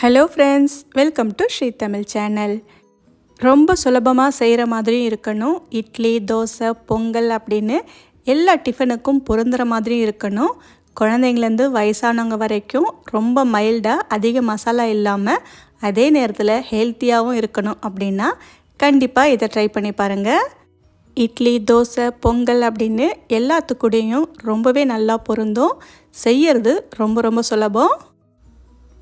Hello friends welcome to Sri Tamil channel ரொம்ப சுலபமாக செய்கிற மாதிரியும் இருக்கணும். இட்லி தோசை பொங்கல் அப்படின்னு எல்லா டிஃபனுக்கும் பொருந்துகிற மாதிரியும் இருக்கணும். குழந்தைங்கலேருந்து வயசானவங்க வரைக்கும் ரொம்ப மைல்டாக அதிக மசாலா இல்லாமல் அதே நேரத்தில் ஹெல்த்தியாகவும் இருக்கணும் அப்படின்னா கண்டிப்பாக இதை ட்ரை பண்ணி பாருங்கள் இட்லி தோசை பொங்கல் அப்படின்னு எல்லாத்துக்கூடையும் ரொம்பவே நல்லா பொருந்தும். செய்யறது ரொம்ப ரொம்ப சுலபம்.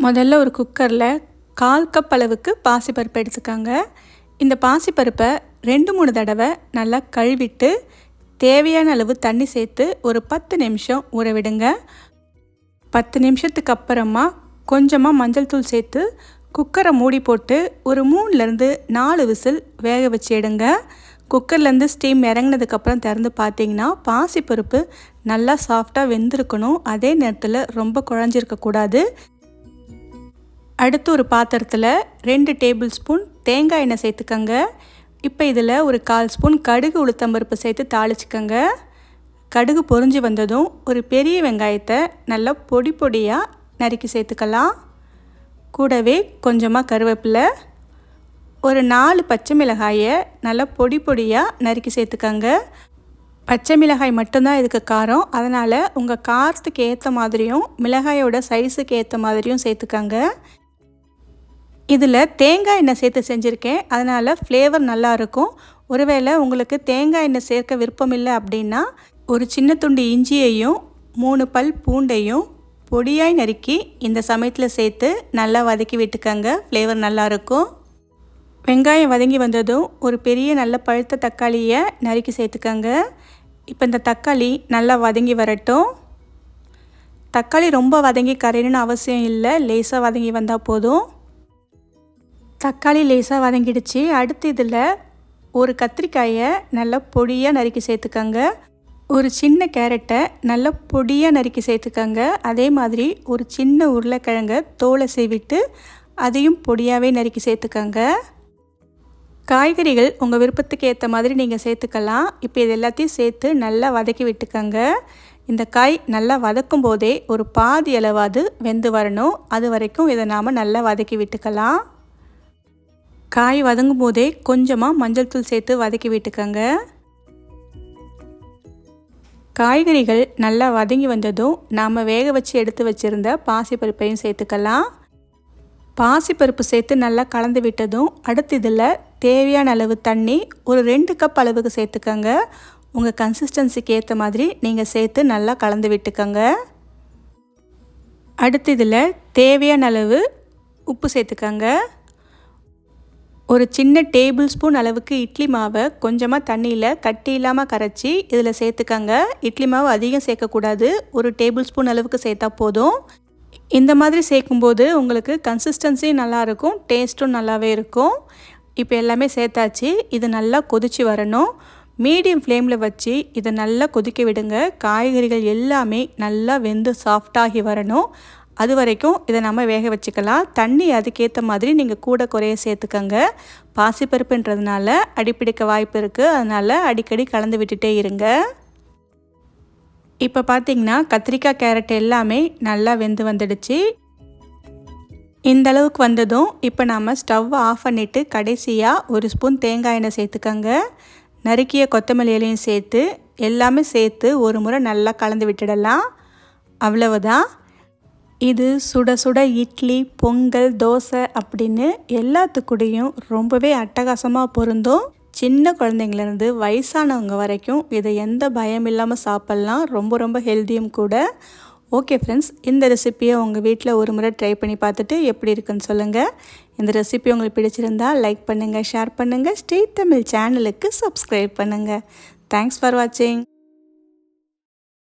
முதல்ல ஒரு குக்கரில் கால் கப் அளவுக்கு பாசிப்பருப்பு எடுத்துக்கோங்க. இந்த பாசிப்பருப்பை ரெண்டு மூணு தடவை நல்லா கழுவிட்டு தேவையான அளவு தண்ணி சேர்த்து ஒரு பத்து நிமிஷம் ஊற விடுங்க. பத்து நிமிஷத்துக்கு அப்புறமா கொஞ்சமாக மஞ்சள் தூள் சேர்த்து குக்கரை மூடி போட்டு ஒரு மூணுலேருந்து நாலு விசில் வேக வச்சு எடுங்க. குக்கர்லேருந்து ஸ்டீம் இறங்கினதுக்கப்புறம் திறந்து பார்த்தீங்கன்னா பாசிப்பருப்பு நல்லா சாஃப்டாக வெந்திருக்கணும். அதே நேரத்தில் ரொம்ப குழஞ்சிருக்கக்கூடாது. அடுத்து ஒரு பாத்திரத்தில் ரெண்டு டேபிள் ஸ்பூன் தேங்காய் எண்ணெய் சேர்த்துக்கங்க. இப்போ இதில் ஒரு கால் ஸ்பூன் கடுகு உளுத்தம்பருப்பு சேர்த்து தாளிச்சுக்கோங்க. கடுகு பொறிஞ்சு வந்ததும் ஒரு பெரிய வெங்காயத்தை நல்லா பொடி பொடியாக நறுக்கி சேர்த்துக்கலாம். கூடவே கொஞ்சமாக கருவேப்பிலை ஒரு நாலு பச்சை மிளகாயை நல்லா பொடி பொடியாக நறுக்கி சேர்த்துக்கங்க. பச்சை மிளகாய் மட்டும்தான் இதுக்கு காரம். அதனால் உங்கள் காரத்துக்கு ஏற்ற மாதிரியும் மிளகாயோட சைஸுக்கு ஏற்ற மாதிரியும் சேர்த்துக்கங்க. இதில் தேங்காய் எண்ணெய் சேர்த்து செஞ்சுருக்கேன். அதனால் ஃப்ளேவர் நல்லாயிருக்கும். ஒருவேளை உங்களுக்கு தேங்காய் எண்ணெய் சேர்க்க விருப்பம் இல்லை அப்படின்னா ஒரு சின்ன துண்டு இஞ்சியையும் மூணு பல் பூண்டையும் பொடியாய் நறுக்கி இந்த சமயத்தில் சேர்த்து நல்லா வதக்கி விட்டுக்கங்க. ஃப்ளேவர் நல்லாயிருக்கும். வெங்காயம் வதங்கி வந்ததும் ஒரு பெரிய நல்ல பழுத்த தக்காளியை நறுக்கி சேர்த்துக்கங்க. இப்போ இந்த தக்காளி நல்லா வதங்கி வரட்டும். தக்காளி ரொம்ப வதங்கி கரையணும்னு அவசியம் இல்லை. லேசாக வதங்கி வந்தால் போதும். தக்காளி லேசாக வதங்கிடுச்சு. அடுத்து இதில் ஒரு கத்திரிக்காயை நல்லா பொடியாக நறுக்கி சேர்த்துக்கோங்க. ஒரு சின்ன கேரட்டை நல்லா பொடியாக நறுக்கி சேர்த்துக்கோங்க. அதே மாதிரி ஒரு சின்ன உருளைக்கிழங்க தோலை சீவிட்டு அதையும் பொடியாகவே நறுக்கி சேர்த்துக்கோங்க. காய்கறிகள் உங்கள் விருப்பத்துக்கு ஏற்ற மாதிரி நீங்கள் சேர்த்துக்கலாம். இப்போ இது எல்லாத்தையும் சேர்த்து நல்லா வதக்கி விட்டுக்கோங்க. இந்த காய் நல்லா வதக்கும் போதே ஒரு பாதி அளவாது வெந்து வரணும். அது வரைக்கும் இதை நாம் நல்லா வதக்கி விட்டுக்கலாம். காய் வதங்கும் போதே கொஞ்சமாக மஞ்சள் தூள் சேர்த்து வதக்கி விட்டுக்கோங்க. காய்கறிகள் நல்லா வதங்கி வந்ததும் நாம் வேக வச்சு எடுத்து வச்சுருந்த பாசிப்பருப்பையும் சேர்த்துக்கலாம். பாசிப்பருப்பு சேர்த்து நல்லா கலந்து விட்டதும் அடுத்து இதில் தேவையான அளவு தண்ணி ஒரு ரெண்டு கப் அளவுக்கு சேர்த்துக்கோங்க. உங்கள் கன்சிஸ்டன்சிக்கு ஏற்ற மாதிரி நீங்கள் சேர்த்து நல்லா கலந்து விட்டுக்கோங்க. அடுத்து இதில் தேவையான அளவு உப்பு சேர்த்துக்கோங்க. ஒரு சின்ன டேபிள் ஸ்பூன் அளவுக்கு இட்லி மாவை கொஞ்சமாக தண்ணியில் கட்டி இல்லாமல் கரைச்சி இதில் சேர்த்துக்கங்க. இட்லி மாவு அதிகம் சேர்க்கக்கூடாது. ஒரு டேபிள் ஸ்பூன் அளவுக்கு சேர்த்தா போதும். இந்த மாதிரி சேர்க்கும்போது உங்களுக்கு கன்சிஸ்டன்சி நல்லாயிருக்கும் டேஸ்ட்டும் நல்லாவே இருக்கும். இப்போ எல்லாமே சேர்த்தாச்சு. இது நல்லா கொதித்து வரணும். மீடியம் ஃப்ளேமில் வச்சு இதை நல்லா கொதிக்க விடுங்க. காய்கறிகள் எல்லாமே நல்லா வெந்து சாஃப்டாகி வரணும். அது வரைக்கும் இதை நம்ம வேக வச்சுக்கலாம். தண்ணி அதுக்கேற்ற மாதிரி நீங்கள் கூட குறைய சேர்த்துக்கங்க. பாசிப்பருப்புன்றதுனால அடிப்பிடிக்க வாய்ப்பு இருக்குது அதனால் அடிக்கடி கலந்து விட்டுட்டே இருங்க. இப்போ பார்த்தீங்கன்னா கத்திரிக்காய் கேரட் எல்லாமே நல்லா வெந்து வந்துடுச்சு. இந்த அளவுக்கு வந்ததும் இப்போ நாம் ஸ்டவ்வை ஆஃப் பண்ணிவிட்டு கடைசியாக ஒரு ஸ்பூன் தேங்காய் எண்ணெய் சேர்த்துக்கங்க. நறுக்கிய கொத்தமல்லி இலையும் சேர்த்து எல்லாமே சேர்த்து ஒரு முறை நல்லா கலந்து விட்டுடலாம். அவ்வளவுதான். இது சுட சுட இட்லி பொங்கல் தோசை அப்படின்னு எல்லாத்துக்கூடையும் ரொம்பவே அட்டகாசமாக பொருந்தும். சின்ன குழந்தைங்கலேருந்து வயசானவங்க வரைக்கும் இதை எந்த பயம் இல்லாமல் சாப்பிட்லாம். ரொம்ப ரொம்ப ஹெல்த்தியும் கூட. ஓகே ஃப்ரெண்ட்ஸ் இந்த ரெசிப்பியை உங்கள் வீட்டில் ஒரு முறை ட்ரை பண்ணி பார்த்துட்டு எப்படி இருக்குன்னு சொல்லுங்கள் இந்த ரெசிபி உங்களுக்கு பிடிச்சிருந்தா லைக் பண்ணுங்கள் ஷேர் பண்ணுங்கள் ஸ்ரீ தமிழ் சேனலுக்கு சப்ஸ்கிரைப் பண்ணுங்கள் தேங்க்ஸ் ஃபார் வாட்சிங்